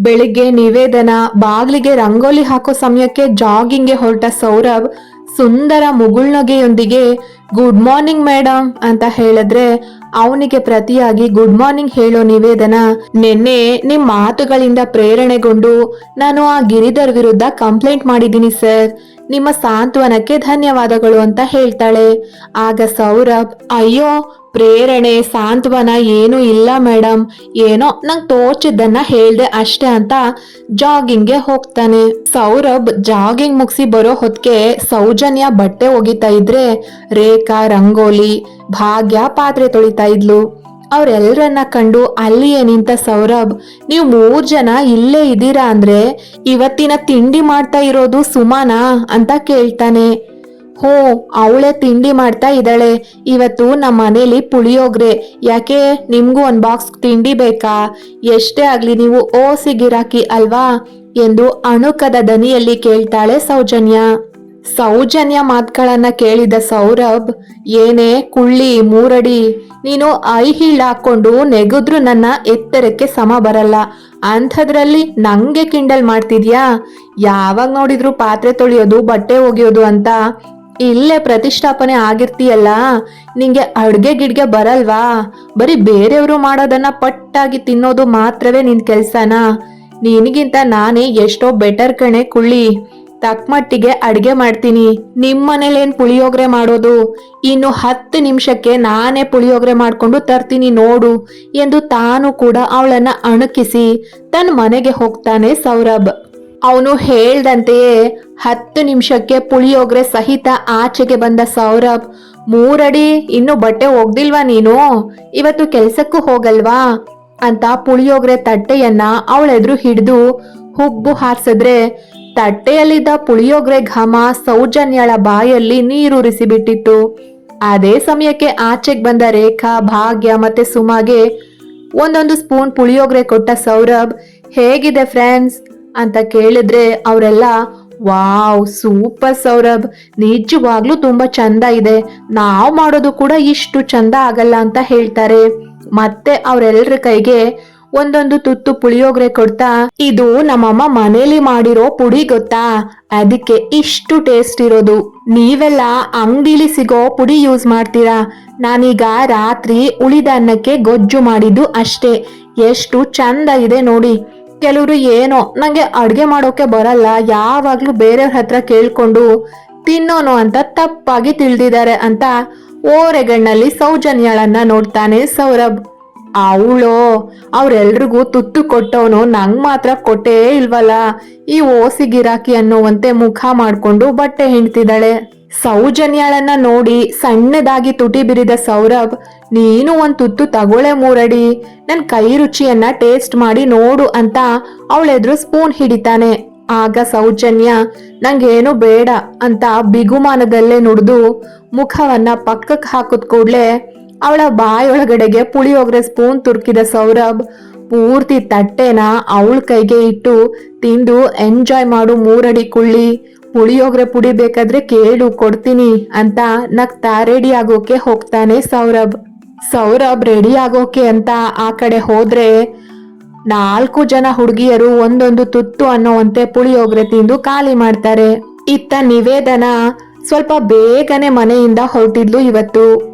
ಬೆಳಿಗ್ಗೆ ನಿವೇದನ, ಬಾಗ್ಲಿಗೆ ರಂಗೋಲಿ ಹಾಕೋ ಸಮಯಕ್ಕೆ ಜಾಗಿಂಗ್ಗೆ ಹೊರಟ ಸೌರಭ್ ಸುಂದರ ಮುಗುಳ್ನಗೆಯೊಂದಿಗೆ ಗುಡ್ ಮಾರ್ನಿಂಗ್ ಮೇಡಮ್ ಅಂತ ಹೇಳಿದ್ರೆ, ಅವನಿಗೆ ಪ್ರತಿಯಾಗಿ ಗುಡ್ ಮಾರ್ನಿಂಗ್ ಹೇಳೋ ನಿವೇದನ ನಿನ್ನೆ ನಿಮ್ ಮಾತುಗಳಿಂದ ಪ್ರೇರಣೆಗೊಂಡು ನಾನು ಆ ಗಿರಿಧರ್ ವಿರುದ್ಧ ಕಂಪ್ಲೇಂಟ್ ಮಾಡಿದ್ದೀನಿ ಸರ್. ನಿಮ್ಮ ಸಾಂತ್ವನಕ್ಕೆ ಧನ್ಯವಾದಗಳು ಅಂತ ಹೇಳ್ತಾಳೆ. ಆಗ ಸೌರಭ್ ಅಯ್ಯೋ ಪ್ರೇರಣೆ, ಸಾಂತ್ವನ ಏನೂ ಇಲ್ಲ ಮೇಡಮ್ ಏನೋ ನಂಗೆ ತೋಚಿದ್ದನ್ನ ಹೇಳ್ದೆ ಅಷ್ಟೇ ಅಂತ ಜಾಗಿಂಗ್ಗೆ ಹೋಗ್ತಾನೆ. ಸೌರಭ್ ಜಾಗಿಂಗ್ ಮುಗಿಸಿ ಬರೋ ಹೊತ್ತಿಗೆ ಸೌಜನ್ಯ ಬಟ್ಟೆ ಒಗಿತಾ ಇದ್ರೆ ರೇಖಾ, ರಂಗೋಲಿ, ಭಾಗ್ಯ ಪಾತ್ರೆ ತೊಳಿತಾ ಇದ್ಲು. ಅವರೆಲ್ಲರನ್ನ ಕಂಡು ಅಲ್ಲಿಯೇ ನಿಂತ ಸೌರಭ್, ನೀವು ಮೂರು ಜನ ಇಲ್ಲೇ ಇದ್ದೀರಾ ಅಂದ್ರೆ ಇವತ್ತಿನ ತಿಂಡಿ ಮಾಡ್ತಾ ಇರೋದು ಸುಮಾನಾ? ಅಂತ ಕೇಳ್ತಾನೆ. ಹೋ, ಅವಳೆ ತಿಂಡಿ ಮಾಡ್ತಾ ಇದ್ದಾಳೆ. ಇವತ್ತು ನಮ್ಮ ಮನೇಲಿ ಪುಳಿಯೋಗ್ರೆ. ಯಾಕೆ, ನಿಮಗೂ ಒಂದು ಬಾಕ್ಸ್ ತಿಂಡಿ ಬೇಕಾ? ಎಷ್ಟೇ ಆಗಲಿ ನೀವು ಓಸಿ ಗಿರಾಕಿ ಅಲ್ವಾ? ಎಂದು ಅಣುಕದ ದನಿಯಲ್ಲಿ ಕೇಳ್ತಾಳೆ ಸೌಜನ್ಯ. ಸೌಜನ್ಯ ಮಾತುಗಳನ್ನ ಕೇಳಿದ ಸೌರಭ್, ಏನೇ ಕುಳ್ಳಿ, ಮೂರಡಿ, ನೀನು ಐ ಹೀಲ್ ಹಾಕೊಂಡು ನೆಗೆದ್ರು ನನ್ನ ಎತ್ತರಕ್ಕೆ ಸಮ ಬರಲ್ಲ. ಅಂಥದ್ರಲ್ಲಿ ನಂಗೆ ಕಿಂಡಲ್ ಮಾಡ್ತಿದ್ಯಾ? ಯಾವಾಗ ನೋಡಿದ್ರು ಪಾತ್ರೆ ತೊಳೆಯೋದು, ಬಟ್ಟೆ ಒಗೆಯೋದು ಅಂತ. ಇಲ್ಲೇ ಪ್ರತಿಷ್ಠಾಪನೆ ಆಗಿರ್ತೀಯಲ್ಲ, ನಿಂಗೆ ಅಡ್ಗೆ ಗಿಡ್ಗೆ ಬರಲ್ವಾ? ಬರೀ ಬೇರೆಯವರು ಮಾಡೋದನ್ನ ಪಟ್ಟಾಗಿ ತಿನ್ನೋದು ಮಾತ್ರವೇ ನಿನ್ ಕೆಲ್ಸನಾ? ನಿನಗಿಂತ ನಾನೇ ಎಷ್ಟೋ ಬೆಟರ್ ಕಣೆ ಕುಳ್ಳಿ. ತಕ್ಕಮಟ್ಟಿಗೆ ಅಡ್ಗೆ ಮಾಡ್ತೀನಿ. ನಿಮ್ಮ ಮನೇಲೇನ್ ಪುಳಿಯೋಗರೆ ಮಾಡೋದು? ಇನ್ನು ಹತ್ತು ನಿಮಿಷಕ್ಕೆ ನಾನೇ ಪುಳಿಯೋಗರೆ ಮಾಡ್ಕೊಂಡು ತರ್ತೀನಿ ನೋಡು ಎಂದು ತಾನು ಕೂಡ ಅವಳನ್ನ ಅಣುಕಿಸಿ ತನ್ನ ಮನೆಗೆ ಹೋಗ್ತಾನೆ ಸೌರಭ್. ಅವನು ಹೇಳ್ದಂತೆಯೇ ಹತ್ತು ನಿಮಿಷಕ್ಕೆ ಪುಳಿಯೋಗ್ರೆ ಸಹಿತ ಆಚೆಗೆ ಬಂದ ಸೌರಭ್, ಮೂರಡಿ, ಇನ್ನು ಬಟ್ಟೆ ಒಗ್ದಿಲ್ವಾ ನೀನು? ಇವತ್ತು ಕೆಲ್ಸಕ್ಕೂ ಹೋಗಲ್ವಾ? ಅಂತ ಪುಳಿಯೋಗ್ರೆ ತಟ್ಟೆಯನ್ನ ಅವಳೆದ್ರು ಹಿಡಿದು ಹುಬ್ಬು ಹಾರಿಸಿದ್ರೆ, ತಟ್ಟೆಯಲ್ಲಿದ್ದ ಪುಳಿಯೋಗ್ರೆ ಘಮ ಸೌಜನ್ಯಳ ಬಾಯಲ್ಲಿ ನೀರೂರಿಸಿ ಬಿಟ್ಟಿತ್ತು ಅದೇ ಸಮಯಕ್ಕೆ ಆಚೆಗೆ ಬಂದ ರೇಖಾ, ಭಾಗ್ಯ ಮತ್ತೆ ಸುಮಾಗೆ ಒಂದೊಂದು ಸ್ಪೂನ್ ಪುಳಿಯೋಗ್ರೆ ಕೊಟ್ಟ ಸೌರಭ್, ಹೇಗಿದೆ ಫ್ರೆಂಡ್ಸ್ ಅಂತ ಕೇಳಿದ್ರೆ ಅವರೆಲ್ಲ, ವಾವ್, ಸೂಪರ್ ಸೌರಭ್! ನಿಜವಾಗ್ಲೂ ತುಂಬಾ ಚಂದ ಇದೆ. ನಾವ್ ಮಾಡೋದು ಕೂಡ ಇಷ್ಟು ಚಂದ ಆಗಲ್ಲ ಅಂತ ಹೇಳ್ತಾರೆ. ಮತ್ತೆ ಅವರೆಲ್ಲರ ಕೈಗೆ ಒಂದೊಂದು ತುತ್ತು ಪುಳಿಯೋಗ್ರೆ ಕೊಡ್ತಾ, ಇದು ನಮ್ಮಮ್ಮ ಮನೇಲಿ ಮಾಡಿರೋ ಪುಡಿ ಗೊತ್ತಾ? ಅದಕ್ಕೆ ಇಷ್ಟು ಟೇಸ್ಟ್ ಇರೋದು. ನೀವೆಲ್ಲ ಅಂಗಡಿಲಿ ಸಿಗೋ ಪುಡಿ ಯೂಸ್ ಮಾಡ್ತೀರಾ? ನಾನೀಗ ರಾತ್ರಿ ಉಳಿದ ಅನ್ನಕ್ಕೆ ಗೊಜ್ಜು ಮಾಡಿದ್ದು ಅಷ್ಟೇ. ಎಷ್ಟು ಚಂದ ಇದೆ ನೋಡಿ. ಕೆಲವರು ಏನೋ, ನಂಗೆ ಅಡುಗೆ ಮಾಡೋಕೆ ಬರಲ್ಲ, ಯಾವಾಗಲೂ ಬೇರೆಯವ್ರ ಹತ್ರ ಕೇಳಿಕೊಂಡು ತಿನ್ನೋನು ಅಂತ ತಪ್ಪಾಗಿ ತಿಳಿದಿದ್ದಾರೆ ಅಂತ ಓರೆಗಣ್ಣಲ್ಲಿ ಸೌಜನ್ಯಳನ್ನ ನೋಡ್ತಾನೆ ಸೌರಭ್. ಅವಳೋ, ಅವ್ರೆಲ್ರಿಗೂ ತುತ್ತು ಕೊಟ್ಟವನು ನಂಗ್ ಮಾತ್ರ ಕೊಟ್ಟೇ ಇಲ್ವಲ್ಲ, ಈ ಓಸಿ ಗಿರಾಕಿ ಅನ್ನುವಂತೆ ಮುಖ ಮಾಡ್ಕೊಂಡು ಬಟ್ಟೆ ಹಿಂಡ್ತಿದ್ದಾಳೆ. ಸೌಜನ್ಯಳನ್ನ ನೋಡಿ ಸಣ್ಣದಾಗಿ ತುಟಿ ಬಿರಿದ ಸೌರಭ್ ನೀನು ಒಂದ್ ತುತ್ತು ತಗೊಳೆ ಮೂರಡಿ. ನನ್ ಕೈ ರುಚಿಯನ್ನ ಟೇಸ್ಟ್ ಮಾಡಿ ನೋಡು ಅಂತ ಅವಳೆದ್ರು ಸ್ಪೂನ್ ಹಿಡಿತಾನೆ. ಆಗ ಸೌಜನ್ಯ, ನಂಗೇನು ಬೇಡ ಅಂತ ಬಿಗುಮಾನದಲ್ಲೇ ನುಡಿದು ಮುಖವನ್ನ ಪಕ್ಕಕ್ಕೆ ಹಾಕಿದ ಕೂಡ್ಲೆ ಅವಳ ಬಾಯೊಳಗಡೆಗೆ ಪುಳಿಯೋಗ್ರೆ ಸ್ಪೂನ್ ತುರ್ಕಿದ ಸೌರಭ್ ಪೂರ್ತಿ ತಟ್ಟೆನ ಅವಳ ಕೈಗೆ ಇಟ್ಟು, ತಿಂದು ಎಂಜಾಯ್ ಮಾಡು ಮೂರಡಿ ಕುಳ್ಳಿ. ಪುಳಿಯೋಗ್ರೆ ಪುಡಿ ಬೇಕಾದ್ರೆ ಕೇಳು, ಕೊಡ್ತೀನಿ ಅಂತ ನಗ್ತಾ ರೆಡಿ ಆಗೋಕೆ ಹೋಗ್ತಾನೆ ಸೌರಭ್. ಸೌರಭ್ ರೆಡಿ ಆಗೋಕೆ ಅಂತ ಆ ಕಡೆ ಹೋದ್ರೆ ನಾಲ್ಕು ಜನ ಹುಡುಗಿಯರು ಒಂದೊಂದು ತುತ್ತು ಅನ್ನೋವಂತೆ ಪುಳಿಯೋಗ್ರೆ ತಿಂದು ಖಾಲಿ ಮಾಡ್ತಾರೆ. ಇತ್ತ ನಿವೇದನ ಸ್ವಲ್ಪ ಬೇಗನೆ ಮನೆಯಿಂದ ಹೊರಟಿದ್ಲು ಇವತ್ತು.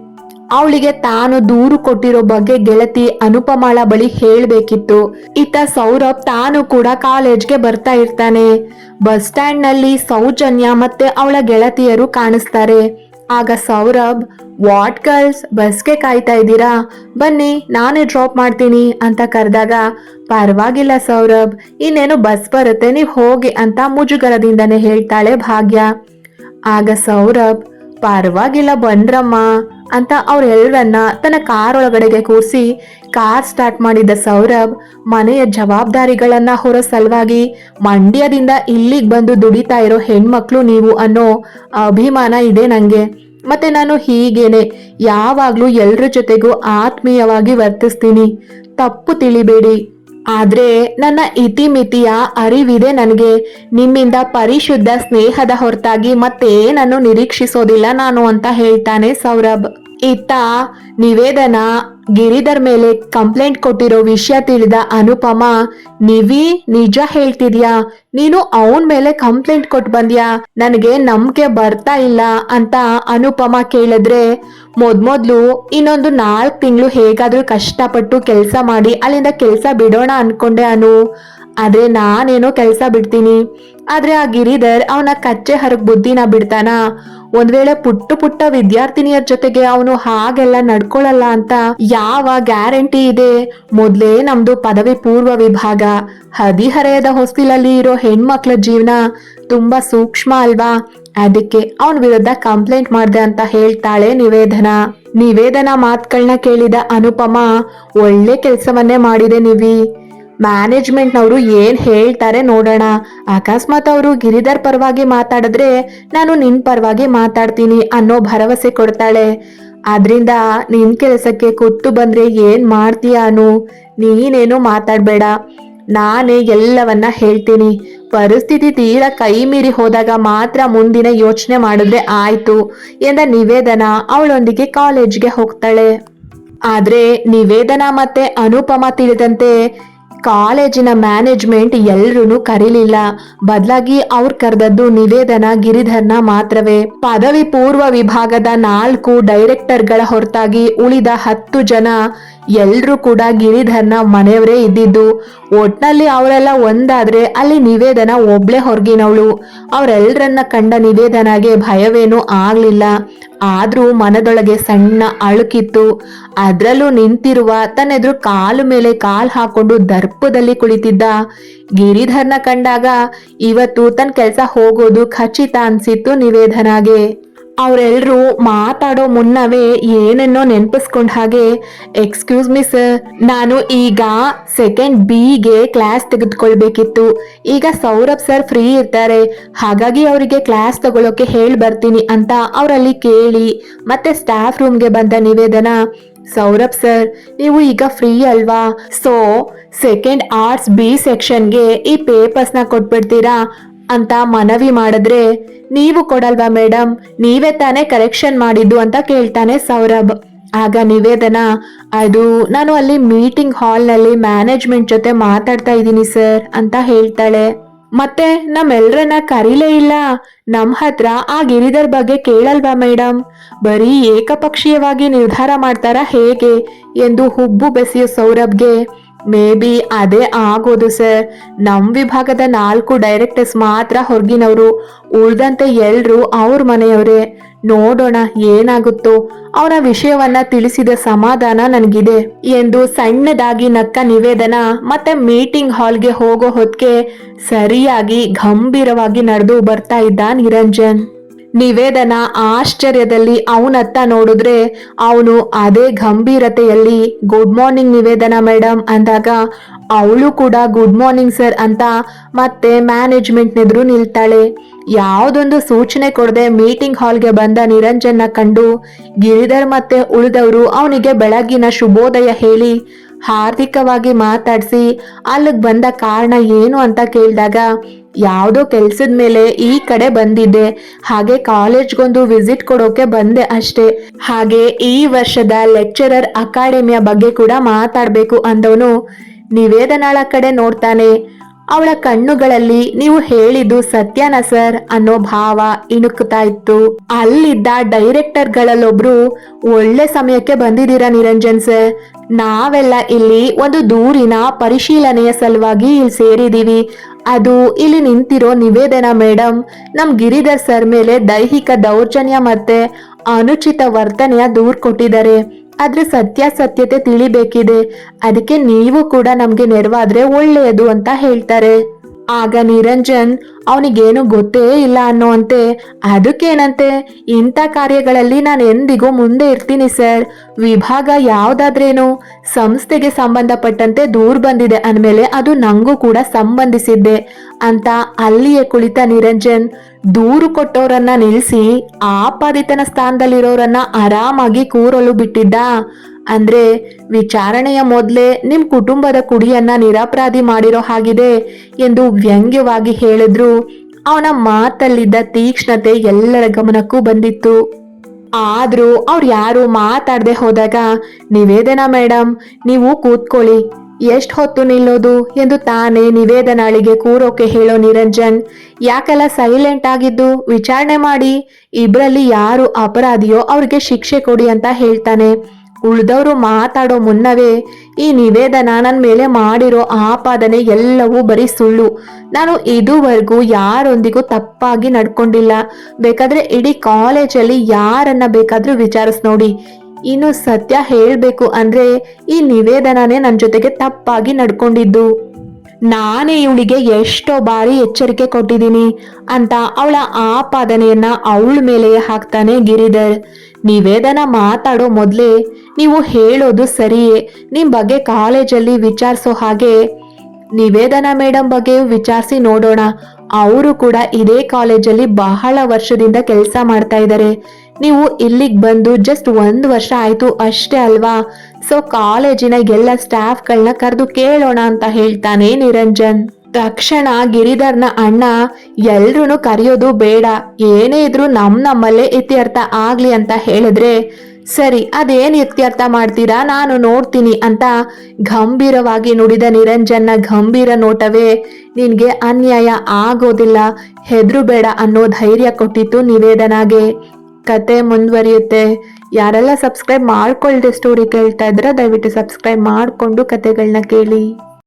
ಅವಳಿಗೆ ತಾನು ದೂರು ಕೊಟ್ಟಿರೋ ಬಗ್ಗೆ ಗೆಳತಿ ಅನುಪಮಾಳ ಬಳಿ ಹೇಳ್ಬೇಕಿತ್ತು. ಇತ್ತ ಸೌರಭ್ ತಾನು ಕೂಡ ಕಾಲೇಜ್ಗೆ ಬರ್ತಾ ಇರ್ತಾನೆ. ಬಸ್ ಸ್ಟ್ಯಾಂಡ್ನಲ್ಲಿ ಸೌಜನ್ಯ ಮತ್ತೆ ಅವಳ ಗೆಳತಿಯರು ಕಾಣಿಸ್ತಾರೆ. ಆಗ ಸೌರಭ್, ವಾಟ್ ಗರ್ಲ್ಸ್, ಬಸ್ಗೆ ಕಾಯ್ತಾ ಇದ್ದೀರಾ? ಬನ್ನಿ, ನಾನೇ ಡ್ರಾಪ್ ಮಾಡ್ತೀನಿ, ಅಂತ ಕರೆದಾಗ, ಪರವಾಗಿಲ್ಲ ಸೌರಭ್, ಇನ್ನೇನು ಬಸ್ ಬರುತ್ತೆ, ನೀವು ಹೋಗಿ, ಅಂತ ಮುಜುಗರದಿಂದನೇ ಹೇಳ್ತಾಳೆ ಭಾಗ್ಯ. ಆಗ ಸೌರಭ್, ಪರವಾಗಿಲ್ಲ ಬಂದ್ರಮ್ಮ ಅಂತ ಅವ್ರೆಲ್ಲರನ್ನ ತನ್ನ ಕಾರ್ ಒಳಗಡೆಗೆ ಕೂರಿಸಿ, ಕಾರ್ ಸ್ಟಾರ್ಟ್ ಮಾಡಿದ್ದ ಸೌರಭ್ ಮನೆಯ ಜವಾಬ್ದಾರಿಗಳನ್ನ ಹೊರ ಸಲುವಾಗಿ ಮಂಡ್ಯದಿಂದ ಇಲ್ಲಿಗೆ ಬಂದು ದುಡಿತಾ ಇರೋ ಹೆಣ್ಮಕ್ಳು ನೀವು ಅನ್ನೋ ಅಭಿಮಾನ ಇದೆ ನನಗೆ ಮತ್ತೆ ನಾನು ಹೀಗೇನೆ ಯಾವಾಗ್ಲೂ ಎಲ್ರ ಜೊತೆಗೂ ಆತ್ಮೀಯವಾಗಿ ವರ್ತಿಸ್ತೀನಿ. ತಪ್ಪು ತಿಳಿಬೇಡಿ. ಆದ್ರೆ ನನ್ನ ಇತಿಮಿತಿಯ ಅರಿವಿದೆ ನನಗೆ. ನಿಮ್ಮಿಂದ ಪರಿಶುದ್ಧ ಸ್ನೇಹದ ಹೊರತಾಗಿ ಮತ್ತೇನನ್ನು ನಿರೀಕ್ಷಿಸೋದಿಲ್ಲ ನಾನು ಅಂತ ಹೇಳ್ತಾನೆ ಸೌರಭ್. ಇತ್ತ ನಿವೇದನ ಗಿರಿಧರ್ ಮೇಲೆ ಕಂಪ್ಲೇಂಟ್ ಕೊಟ್ಟಿರೋ ವಿಷಯ ತಿಳಿದ ಅನುಪಮ, ನಿವಿ ನಿಜ ಹೇಳ್ತಿದ್ಯಾ? ನೀನು ಅವನ್ ಮೇಲೆ ಕಂಪ್ಲೇಂಟ್ ಕೊಟ್ಟು ಬಂದ್ಯಾ? ನನಗೆ ನಂಬಿಕೆ ಬರ್ತಾ ಇಲ್ಲ ಅಂತ ಅನುಪಮ ಕೇಳಿದ್ರೆ ಮೊದ್ಮೊದ್ಲು ಇನ್ನೊಂದು ನಾಲ್ಕು ತಿಂಗಳು ಹೇಗಾದ್ರೂ ಕಷ್ಟಪಟ್ಟು ಕೆಲಸ ಮಾಡಿ ಅಲ್ಲಿಂದ ಕೆಲಸ ಬಿಡೋಣ ಅನ್ಕೊಂಡೆ ಅನು. ಆದ್ರೆ ನಾನೇನೋ ಕೆಲಸ ಬಿಡ್ತೀನಿ. ಆದ್ರೆ ಆ ಗಿರಿಧರ್ ಅವನ ಕಚ್ಚೆ ಹರಗ್ ಬುದ್ಧಿನ ಬಿಡ್ತಾನ. ಒಂದ್ ವೇಳೆ ಪುಟ್ಟ ಪುಟ್ಟ ವಿದ್ಯಾರ್ಥಿನಿಯರ ಜೊತೆಗೆ ಅವನು ಹಾಗೆಲ್ಲ ನಡ್ಕೊಳಲ್ಲ ಅಂತ ಯಾವ ಗ್ಯಾರಂಟಿ ಇದೆ? ಮೊದ್ಲೇ ನಮ್ದು ಪದವಿ ಪೂರ್ವ ವಿಭಾಗ. ಹದಿಹರೆಯದ ಹೊಸ್ತಿಲಲ್ಲಿ ಇರೋ ಹೆಣ್ಮಕ್ಳ ಜೀವನ ತುಂಬಾ ಸೂಕ್ಷ್ಮ ಅಲ್ವಾ? ಅದಕ್ಕೆ ಅವನ ವಿರುದ್ಧ ಕಂಪ್ಲೇಂಟ್ ಮಾಡ್ದೆ ಅಂತ ಹೇಳ್ತಾಳೆ ನಿವೇದನ. ನಿವೇದನ ಮಾತುಗಳನ್ನ ಕೇಳಿದ ಅನುಪಮ, ಒಳ್ಳೆ ಕೆಲಸವನ್ನೇ ಮಾಡಿದೆ ನಿವಿ. ಮ್ಯಾನೇಜ್ಮೆಂಟ್ನವರು ಏನ್ ಹೇಳ್ತಾರೆ ನೋಡೋಣ. ಅಕಸ್ಮಾತ್ ಅವರು ಗಿರಿಧರ್ ಪರವಾಗಿ ಮಾತಾಡಿದ್ರೆ ನಾನು ನಿನ್ ಪರವಾಗಿ ಮಾತಾಡ್ತೀನಿ ಅನ್ನೋ ಭರವಸೆ ಕೊಡ್ತಾಳೆ. ಆದ್ರಿಂದ ನಿನ್ ಕೆಲಸಕ್ಕೆ ಕೂತು ಬಂದ್ರೆ ಏನು ಮಾಡ್ತೀಯ ಅನು? ನೀನೇನು ಮಾತಾಡಬೇಡ. ನಾನೇ ಎಲ್ಲವನ್ನ ಹೇಳ್ತೀನಿ. ಪರಿಸ್ಥಿತಿ ತೀರಾ ಕೈ ಮೀರಿ ಹೋದಾಗ ಮಾತ್ರ ಮುಂದಿನ ಯೋಚನೆ ಮಾಡಿದ್ರೆ ಆಯ್ತು ಎಂದ ನಿವೇದನ ಅವಳೊಂದಿಗೆ ಕಾಲೇಜ್ಗೆ ಹೋಗ್ತಾಳೆ. ಆದ್ರೆ ನಿವೇದನ ಮತ್ತೆ ಅನುಪಮ ತಿಳಿದಂತೆ ಕಾಲೇಜಿನ ಮ್ಯಾನೇಜ್ಮೆಂಟ್ ಎಲ್ರೂ ಕರೀಲಿಲ್ಲ. ಬದಲಾಗಿ ಅವ್ರು ಕರೆದದ್ದು ನಿವೇದನ ಗಿರಿಧರ್ನ ಮಾತ್ರವೇ. ಪದವಿ ಪೂರ್ವ ವಿಭಾಗದ ನಾಲ್ಕು ಡೈರೆಕ್ಟರ್ಗಳ ಹೊರತಾಗಿ ಉಳಿದ ಹತ್ತು ಜನ ಎಲ್ರೂ ಕೂಡ ಗಿರಿಧರ್ನ ಮನೆಯವರೇ ಇದ್ದಿದ್ದು. ಒಟ್ನಲ್ಲಿ ಅವರೆಲ್ಲ ಒಂದಾದ್ರೆ ಅಲ್ಲಿ ನಿವೇದನ ಒಬ್ಳೆ ಹೊರಗಿನವಳು. ಅವರೆಲ್ಲರನ್ನ ಕಂಡ ನಿವೇದನಾಗೆ ಭಯವೇನೂ ಆಗ್ಲಿಲ್ಲ. ಆದ್ರೂ ಮನದೊಳಗೆ ಸಣ್ಣ ಅಳುಕಿತ್ತು. ಅದರಲ್ಲೂ ನಿಂತಿರುವ ತನ್ನೆದುರು ಕಾಲು ಮೇಲೆ ಕಾಲು ಹಾಕೊಂಡು ದರ್ಪದಲ್ಲಿ ಕುಳಿತಿದ್ದ. ಗಿರಿಧರ್ನ ಕಂಡಾಗ ಇವತ್ತು ತನ್ನ ಕೆಲಸ ಹೋಗೋದು ಖಚಿತ ಅನ್ಸಿತ್ತು ನಿವೇದನಾಗೆ. ಅವರೆಲ್ಲರೂ ಮಾತಾಡೋ ಮುನ್ನವೇ ಏನನ್ನೋ ನೆನಪಿಸ್ಕೊಂಡ ಹಾಗೆ ಎಕ್ಸ್ಕ್ಯೂಸ್ ಮಿ ಸರ್ ನಾನು ಈಗ ಸೆಕೆಂಡ್ ಬಿಗೆ ಕ್ಲಾಸ್ ತೆಗೆದುಕೊಳ್ಬೇಕಿತ್ತು. ಈಗ ಸೌರಭ್ ಸರ್ ಫ್ರೀ ಇರ್ತಾರೆ. ಹಾಗಾಗಿ ಅವರಿಗೆ ಕ್ಲಾಸ್ ತಗೊಳ್ಳೋಕೆ ಹೇಳಿ ಬರ್ತೀನಿ ಅಂತ ಅವರಲ್ಲಿ ಕೇಳಿ, ಮತ್ತೆ ಸ್ಟಾಫ್ ರೂಮ್ಗೆ ಬಂದ ನಿವೇದನ, ಸೌರಭ್ ಸರ್ ನೀವು ಈಗ ಫ್ರೀ ಅಲ್ವಾ? ಸೊ ಸೆಕೆಂಡ್ ಆರ್ಟ್ಸ್ ಬಿ ಸೆಕ್ಷನ್ಗೆ ಈ ಪೇಪರ್ಸ್ನ ಕೊಟ್ಬಿಡ್ತೀರಾ? ಅಂತ ಮನವಿ ಮಾಡಿದ್ರೆ, ನೀವು ಕೊಡಲ್ವಾ ಮೇಡಮ್ ನೀವೇ ತಾನೇ ಕರೆಕ್ಷನ್ ಮಾಡಿದ್ದು ಅಂತ ಕೇಳ್ತಾನೆ ಸೌರಭ್. ಆಗ ನಿವೇದನ, ಅದು ನಾನು ಅಲ್ಲಿ ಮೀಟಿಂಗ್ ಹಾಲ್ನಲ್ಲಿ ಮ್ಯಾನೇಜ್ಮೆಂಟ್ ಜೊತೆ ಮಾತಾಡ್ತಾ ಇದ್ದೀನಿ ಸರ್ ಅಂತ ಹೇಳ್ತಾಳೆ. ಮತ್ತೆ, ನಮ್ಮೆಲ್ರನ್ನ ಕರೀಲೇ ಇಲ್ಲ. ನಮ್ಮ ಹತ್ರ ಆ ಗಿರಿಧರ್ ಬಗ್ಗೆ ಕೇಳಲ್ವಾ ಮೇಡಮ್ ಬರೀ ಏಕಪಕ್ಷೀಯವಾಗಿ ನಿರ್ಧಾರ ಮಾಡ್ತಾರಾ ಹೇಗೆ? ಎಂದು ಹುಬ್ಬು ಬೆಸೆಯೋ ಸೌರಭ್ಗೆ ಮೇ ಬಿ ಅದೇ ಆಗೋದು ಸರ್ ನಮ್ಮ ವಿಭಾಗದ ನಾಲ್ಕು ಡೈರೆಕ್ಟರ್ಸ್ ಮಾತ್ರ ಹೊರಗಿನವರು. ಉಳ್ದಂತೆ ಎಲ್ಲರೂ ಅವ್ರ ಮನೆಯವರೇ. ನೋಡೋಣ ಏನಾಗುತ್ತೋ. ಅವನ ವಿಷಯವನ್ನ ತಿಳಿಸಿದ ಸಮಾಧಾನ ನನಗಿದೆ. ಎಂದು ಸಣ್ಣದಾಗಿ ನಕ್ಕ ನಿವೇದನ ಮತ್ತೆ ಮೀಟಿಂಗ್ ಹಾಲ್ಗೆ ಹೋಗೋ ಹೊತ್ತಿಗೆ ಸರಿಯಾಗಿ ಗಂಭೀರವಾಗಿ ನಡೆದು ಬರ್ತಾ ಇದ್ದ ನಿರಂಜನ್. ನಿವೇದನ ಆಶ್ಚರ್ಯದಲ್ಲಿ ಅವನತ್ತ ನೋಡಿದ್ರೆ ಅವನು ಅದೇ ಗಂಭೀರತೆಯಲ್ಲಿ ಗುಡ್ ಮಾರ್ನಿಂಗ್ ನಿವೇದನ ಮೇಡಮ್ ಅಂದಾಗ, ಅವಳು ಕೂಡ ಗುಡ್ ಮಾರ್ನಿಂಗ್ ಸರ್ ಅಂತ ಮತ್ತೆ ಮ್ಯಾನೇಜ್ಮೆಂಟ್ ಎದುರು ನಿಲ್ತಾಳೆ. ಯಾವುದೊಂದು ಸೂಚನೆ ಕೊಡದೆ ಮೀಟಿಂಗ್ ಹಾಲ್ಗೆ ಬಂದ ನಿರಂಜನ್ನ ಕಂಡು, ಗಿರಿಧರ್ ಮತ್ತೆ ಉಳಿದವರು ಅವನಿಗೆ ಬೆಳಗಿನ ಶುಭೋದಯ ಹೇಳಿ ಹಾರ್ದಿಕವಾಗಿ ಮಾತಾಡಿಸಿ, ಅಲ್ಲಿಗೆ ಬಂದ ಕಾರಣ ಏನು ಅಂತ ಕೇಳಿದಾಗ, ಯಾವುದೋ ಕೆಲ್ಸದ ಮೇಲೆ ಈ ಕಡೆ ಬಂದಿದ್ದೆ. ಹಾಗೆ ಕಾಲೇಜ್ಗೊಂದು ವಿಸಿಟ್ ಕೊಡೋಕೆ ಬಂದೆ ಅಷ್ಟೇ. ಹಾಗೆ ಈ ವರ್ಷದ ಲೆಕ್ಚರರ್ ಅಕಾಡೆಮಿಯ ಬಗ್ಗೆ ಕೂಡ ಮಾತಾಡ್ಬೇಕು ಅಂದವನು ನಿವೇದನಾಳ ಕಡೆ ನೋಡ್ತಾನೆ. ಅವಳ ಕಣ್ಣುಗಳಲ್ಲಿ ನೀವು ಹೇಳಿದ್ದು ಸತ್ಯನ ಸರ್ ಅನ್ನೋ ಭಾವ ಇಣುಕುತ್ತಾ ಇತ್ತು. ಅಲ್ಲಿದ್ದ ಡೈರೆಕ್ಟರ್ಗಳಲ್ಲೊಬ್ರು, ಒಳ್ಳೆ ಸಮಯಕ್ಕೆ ಬಂದಿದ್ದೀರಾ ನಿರಂಜನ್ ಸರ್? ನಾವೆಲ್ಲ ಇಲ್ಲಿ ಒಂದು ದೂರಿನ ಪರಿಶೀಲನೆಯ ಸಲುವಾಗಿ ಇಲ್ಲಿ ಸೇರಿದೀವಿ ಅದು ಇಲ್ಲಿ ನಿಂತಿರೋ ನಿವೇದನ ಮೇಡಮ್ ನಮ್ ಗಿರಿಧರ್ ಸರ್ ಮೇಲೆ ದೈಹಿಕ ದೌರ್ಜನ್ಯ ಮತ್ತೆ ಅನುಚಿತ ವರ್ತನೆಯ ದೂರ್ ಕೊಟ್ಟಿದ್ದಾರೆ. ಆದ್ರೆ ಸತ್ಯಾಸತ್ಯತೆ ತಿಳಿಬೇಕಿದೆ. ಅದಕ್ಕೆ ನೀವು ಕೂಡ ನಮ್ಗೆ ನೆರವಾದ್ರೆ ಒಳ್ಳೆಯದು ಅಂತ ಹೇಳ್ತಾರೆ. ಆಗ ನಿರಂಜನ್, ಅವನಿಗೇನು ಗೊತ್ತೇ ಇಲ್ಲ ಅನ್ನೋಂತೆ ಅದಕ್ಕೇನಂತೆ? ಇಂಥ ಕಾರ್ಯಗಳಲ್ಲಿ ನಾನು ಎಂದಿಗೂ ಮುಂದೆ ಇರ್ತೀನಿ ಸರ್. ವಿಭಾಗ ಯಾವುದಾದ್ರೇನು ಸಂಸ್ಥೆಗೆ ಸಂಬಂಧಪಟ್ಟಂತೆ ದೂರು ಬಂದಿದೆ ಅಂದಮೇಲೆ ಅದು ನಂಗೂ ಕೂಡ ಸಂಬಂಧಿಸಿದ್ದೆ ಅಂತ ಅಲ್ಲಿಯೇ ಕುಳಿತ ನಿರಂಜನ್, ದೂರು ಕೊಟ್ಟವರನ್ನ ನಿಲ್ಲಿಸಿ ಆಪಾದಿತನ ಸ್ಥಾನದಲ್ಲಿರೋರನ್ನ ಆರಾಮಾಗಿ ಕೂರಲು ಬಿಟ್ಟಿದ್ದ. ಅಂದ್ರೆ ವಿಚಾರಣೆಯ ಮೊದಲೇ ನಿಮ್ ಕುಟುಂಬದ ಕುಡಿಯನ್ನ ನಿರಪರಾಧಿ ಮಾಡಿರೋ ಹಾಗಿದೆ ಎಂದು ವ್ಯಂಗ್ಯವಾಗಿ ಹೇಳಿದ್ರು. ಅವನ ಮಾತಲ್ಲಿದ್ದ ತೀಕ್ಷ್ಣತೆ ಎಲ್ಲರ ಗಮನಕ್ಕೂ ಬಂದಿತ್ತು. ಆದ್ರೂ ಅವ್ರು ಯಾರು ಮಾತಾಡದೆ ಹೋದಾಗ, ನಿವೇದನಾ ಮೇಡಮ್ ನೀವು ಕೂತ್ಕೊಳ್ಳಿ. ಎಷ್ಟು ಹೊತ್ತು ನಿಲ್ಲೋದು? ಎಂದು ತಾನೇ ನಿವೇದನಾಳಿಗೆ ಕೂರೋಕೆ ಹೇಳೋ ನಿರಂಜನ್, ಯಾಕೆಲ್ಲ ಸೈಲೆಂಟ್ ಆಗಿದ್ದು? ವಿಚಾರಣೆ ಮಾಡಿ. ಇಬ್ರಲ್ಲಿ ಯಾರು ಅಪರಾಧಿಯೋ ಅವ್ರಿಗೆ ಶಿಕ್ಷೆ ಕೊಡಿ ಅಂತ ಹೇಳ್ತಾನೆ. ಉಳ್ದವರು ಮಾತಾಡೋ ಮುನ್ನವೇ ಈ ನಿವೇದನ ನನ್ನ ಮೇಲೆ ಮಾಡಿರೋ ಆಪಾದನೆ ಎಲ್ಲವೂ ಬರೀ ಸುಳ್ಳು. ನಾನು ಇದುವರೆಗೂ ಯಾರೊಂದಿಗೂ ತಪ್ಪಾಗಿ ನಡ್ಕೊಂಡಿಲ್ಲ. ಬೇಕಾದ್ರೆ ಇಡೀ ಕಾಲೇಜಲ್ಲಿ ಯಾರನ್ನ ಬೇಕಾದ್ರೂ ವಿಚಾರಿಸ್ ನೋಡಿ. ಇನ್ನು ಸತ್ಯ ಹೇಳಬೇಕು ಅಂದ್ರೆ ಈ ನಿವೇದನನೇ ನನ್ನ ಜೊತೆಗೆ ತಪ್ಪಾಗಿ ನಡ್ಕೊಂಡಿದ್ದು. ನಾನೇ ಇವಳಿಗೆ ಎಷ್ಟೋ ಬಾರಿ ಎಚ್ಚರಿಕೆ ಕೊಟ್ಟಿದ್ದೀನಿ ಅಂತ ಅವಳ ಆಪಾದನೆಯನ್ನ ಅವಳ ಮೇಲೆಯೇ ಹಾಕ್ತಾನೆ ಗಿರಿಧರ್. ನಿವೇದನ ಮಾತಾಡೋ ಮೊದಲೇ ನೀವು ಹೇಳೋದು ಸರಿಯೇ ನಿಮ್ಮ ಬಗ್ಗೆ ಕಾಲೇಜಲ್ಲಿ ವಿಚಾರಿಸೋ ಹಾಗೆ. ನಿವೇದನ ಮೇಡಮ್ ಬಗ್ಗೆ ವಿಚಾರಿಸಿ ನೋಡೋಣ. ಅವರು ಕೂಡ ಇದೇ ಕಾಲೇಜಲ್ಲಿ ಬಹಳ ವರ್ಷದಿಂದ ಕೆಲಸ ಮಾಡ್ತಾ ಇದ್ದಾರೆ. ನೀವು ಇಲ್ಲಿಗೆ ಬಂದು ಜಸ್ಟ್ ಒಂದು ವರ್ಷ ಆಯ್ತು ಅಷ್ಟೇ ಅಲ್ವಾ? ಸೊ ಕಾಲೇಜಿನ ಎಲ್ಲ ಸ್ಟಾಫ್ಗಳನ್ನ ಕರೆದು ಕೇಳೋಣ ಅಂತ ಹೇಳ್ತಾನೆ ನಿರಂಜನ್. ತಕ್ಷಣ ಗಿರಿಧರ್ನ ಅಣ್ಣ ಎಲ್ರೂ ಕರೆಯೋದು ಬೇಡ. ಏನೇ ಇದ್ರೂ ನಮ್ ನಮ್ಮಲ್ಲೇ ಇತ್ಯರ್ಥ ಆಗ್ಲಿ ಅಂತ ಹೇಳಿದ್ರೆ, ಸರಿ, ಅದೇನ್ ಇತ್ಯರ್ಥ ಮಾಡ್ತೀರಾ? ನಾನು ನೋಡ್ತೀನಿ ಅಂತ ಗಂಭೀರವಾಗಿ ನುಡಿದ ನಿರಂಜನ್ನ ಗಂಭೀರ ನೋಟವೇ, ನಿನ್ಗೆ ಅನ್ಯಾಯ ಆಗೋದಿಲ್ಲ. ಹೆದ್ರು ಬೇಡ ಅನ್ನೋ ಧೈರ್ಯ ಕೊಟ್ಟಿತ್ತು ನಿವೇದನಾಗೆ. ಕತೆ ಮುಂದುವರಿಯುತ್ತೆ ಯಾರೆಲ್ಲ ಸಬ್ಸ್ಕ್ರೈಬ್ ಮಾಡ್ಕೊಳ್ಳದೆ ಸ್ಟೋರಿ ಕೇಳ್ತಾ ಇದ್ರೆ ದಯವಿಟ್ಟು ಸಬ್ಸ್ಕ್ರೈಬ್ ಮಾಡಿಕೊಂಡು ಕತೆಗಳನ್ನ ಕೇಳಿ.